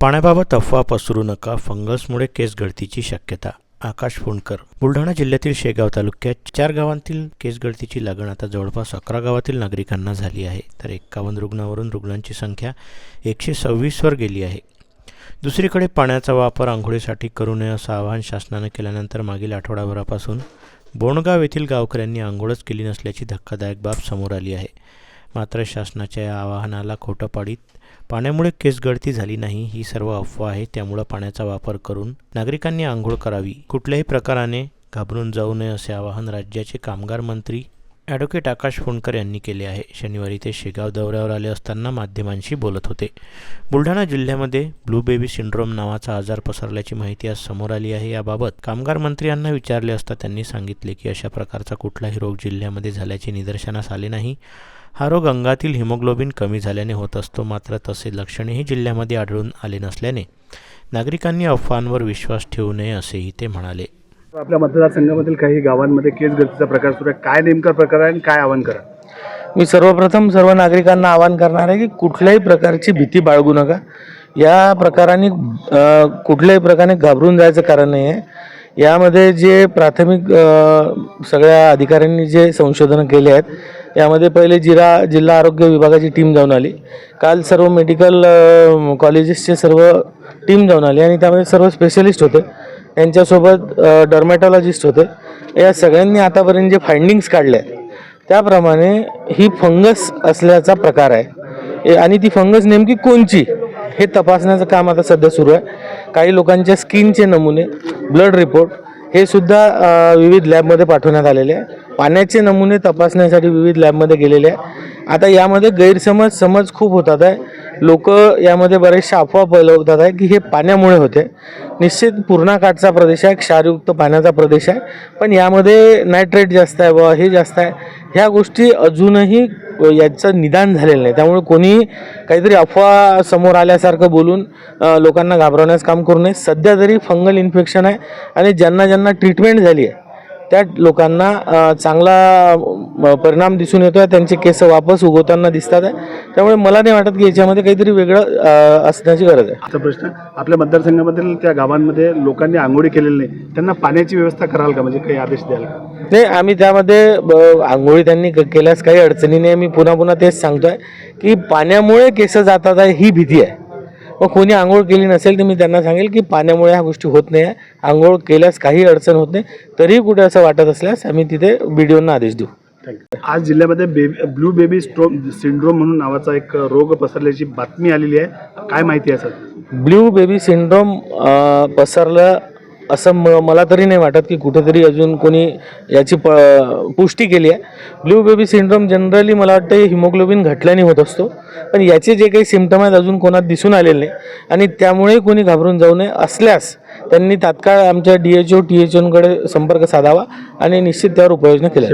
पाण्याबाबत अफवा पसरू नका. फंगसमुळे केस गळतीची शक्यता. आकाश फोंडकर. बुलढाणा जिल्ह्यातील शेगाव तालुक्यात चार गावांतील केसगळतीची लागण आता जवळपास अकरा गावातील नागरिकांना झाली आहे. तर एक्कावन्न रुग्णावरून रुग्णांची संख्या एकशे सव्वीसवर गेली आहे. दुसरीकडे पाण्याचा वापर आंघोळीसाठी करू नये असं आवाहन शासनानं केल्यानंतर मागील आठवडाभरापासून बोणगाव येथील गावकऱ्यांनी आंघोळच केली नसल्याची धक्कादायक बाब समोर आली आहे. मात्र शासनाच्या या आवाहनाला खोटं पाडीत पाण्यामुळे केसगळती झाली नाही ही सर्व अफवा आहे त्यामुळं पाण्याचा वापर करून नागरिकांनी आंघोळ करावी. कुठल्याही प्रकाराने घाबरून जाऊ नये असे आवाहन राज्याचे कामगार मंत्री ॲडव्होकेट आकाश फोंडकर यांनी केले आहे. शनिवारी ते शेगाव दौऱ्यावर आले असताना माध्यमांशी बोलत होते. बुलढाणा जिल्ह्यामध्ये ब्लू बेबी सिंड्रोम नावाचा आजार पसरल्याची माहिती आज समोर आली आहे. याबाबत कामगार मंत्र्यांना विचारले असता त्यांनी सांगितले की अशा प्रकारचा कुठलाही रोग जिल्ह्यामध्ये झाल्याचे निदर्शनास आले नाही. हा रोग अंगातील हिमोग्लोबिन कमी झाल्याने होत असतो मात्र तसे लक्षणेही जिल्ह्यामध्ये आढळून आले नसल्याने नागरिकांनी अफवांवर विश्वास ठेवू नये असेही ते म्हणाले. आपल्या मतदारसंघामधील काही गावांमध्ये केस गळतीचा प्रकार सुरू आहे. काय नेमका प्रकार आहे आणि काय आवाहन करा? मी सर्वप्रथम सर्व नागरिकांना आवाहन करणार आहे की कुठल्याही प्रकारची भीती बाळगू नका. या प्रकाराने कुठल्याही प्रकारे घाबरून जायचं कारण नाही आहे यामध्ये जे प्राथमिक सगळ्या अधिकाऱ्यांनी जे संशोधनं केले आहेत यामध्ये पहिले जिरा जिल्हा आरोग्य विभागाची टीम जाऊन आली. काल सर्व मेडिकल कॉलेजेसचे सर्व टीम जाऊन आली आणि त्यामध्ये सर्व स्पेशलिस्ट होते. यांच्यासोबत डर्मॅटॉलॉजिस्ट होते. या सगळ्यांनी आतापर्यंत जे फाइंडिंग्स काढले आहेत त्याप्रमाणे ही फंगस असल्याचा प्रकार आहे. ए- आणि ती फंगस नेमकी कोणची हे तपासण्याचं काम आता सध्या सुरू आहे. काही लोकांच्या स्किनचे नमुने ब्लड रिपोर्ट हे सुद्धा विविध लॅबमध्ये पाठवण्यात आलेले आहे. पाण्याचे नमुने तपासण्यासाठी विविध लॅबमध्ये गेलेले आहे. आता यामध्ये गैरसमज समज खूप होतात आहे. लोक यामध्ये बरेचशा अफवा पलवतात आहे की हे पाण्यामुळे होते. निश्चित पूर्णा काठचा प्रदेश आहे क्षारयुक्त पाण्याचा प्रदेश आहे. पण यामध्ये नायट्रेट जास्त आहे व हे जास्त आहे. ह्या गोष्टी अजूनही याचं निदान झालेलं नाही. त्यामुळे कोणी काहीतरी अफवा समोर आल्यासारखं बोलून लोकांना घाबरवण्याचं काम करू नये. सध्या तरी फंगल इन्फेक्शन आहे आणि ज्यांना ज्यांना ट्रीटमेंट झाली आहे त्या लोकांना चांगला परिणाम दिसून येतो आहे त्यांचे केस वापस उगवताना दिसतात आहे. त्यामुळे मला नाही वाटत की याच्यामध्ये काहीतरी वेगळं असण्याची गरज आहे. प्रश्न आपल्या मतदारसंघामधील त्या गावांमध्ये लोकांनी आंघोळी केलेली नाही. त्यांना पाण्याची व्यवस्था कराल का? म्हणजे काही आदेश द्याल नाही आम्ही त्यामध्ये आंघोळी त्यांनी क- केल्यास काही अडचणी नाही. मी पुन्हा पुन्हा तेच सांगतोय की पाण्यामुळे केस जातात आहे ही भीती आहे. व कोणी आंघोळ केली नसेल तर मी त्यांना सांगेल की पाण्यामुळे ह्या गोष्टी होत नाही आहे आंघोळ केल्यास काही अडचण होत नाही तरीही कुठे असं वाटत असल्यास आम्ही तिथे बीडीओना आदेश देऊ. आज जिल्ह्यामध्ये बेबी ब्लू बेबी स्ट्रोम सिंड्रोम म्हणून नावाचा एक रोग पसरल्याची बातमी आलेली आहे. काय माहिती आहे सर? ब्ल्यू बेबी सिंड्रोम पसरलं असं म मला तरी नाही वाटत की कुठेतरी अजून कोणी याची प पुष्टी केली आहे. ब्ल्यू बेबी सिंड्रोम जनरली मला वाटतं हिमोग्लोबिन घटल्याने होत असतो. पण याचे जे काही सिमटम आहेत अजून कोणात दिसून आलेले नाही. आणि त्यामुळे कोणी घाबरून जाऊ नये असल्यास त्यांनी तात्काळ आमच्या D H O T H ओकडे संपर्क साधावा आणि निश्चित त्यावर उपाययोजना केल्या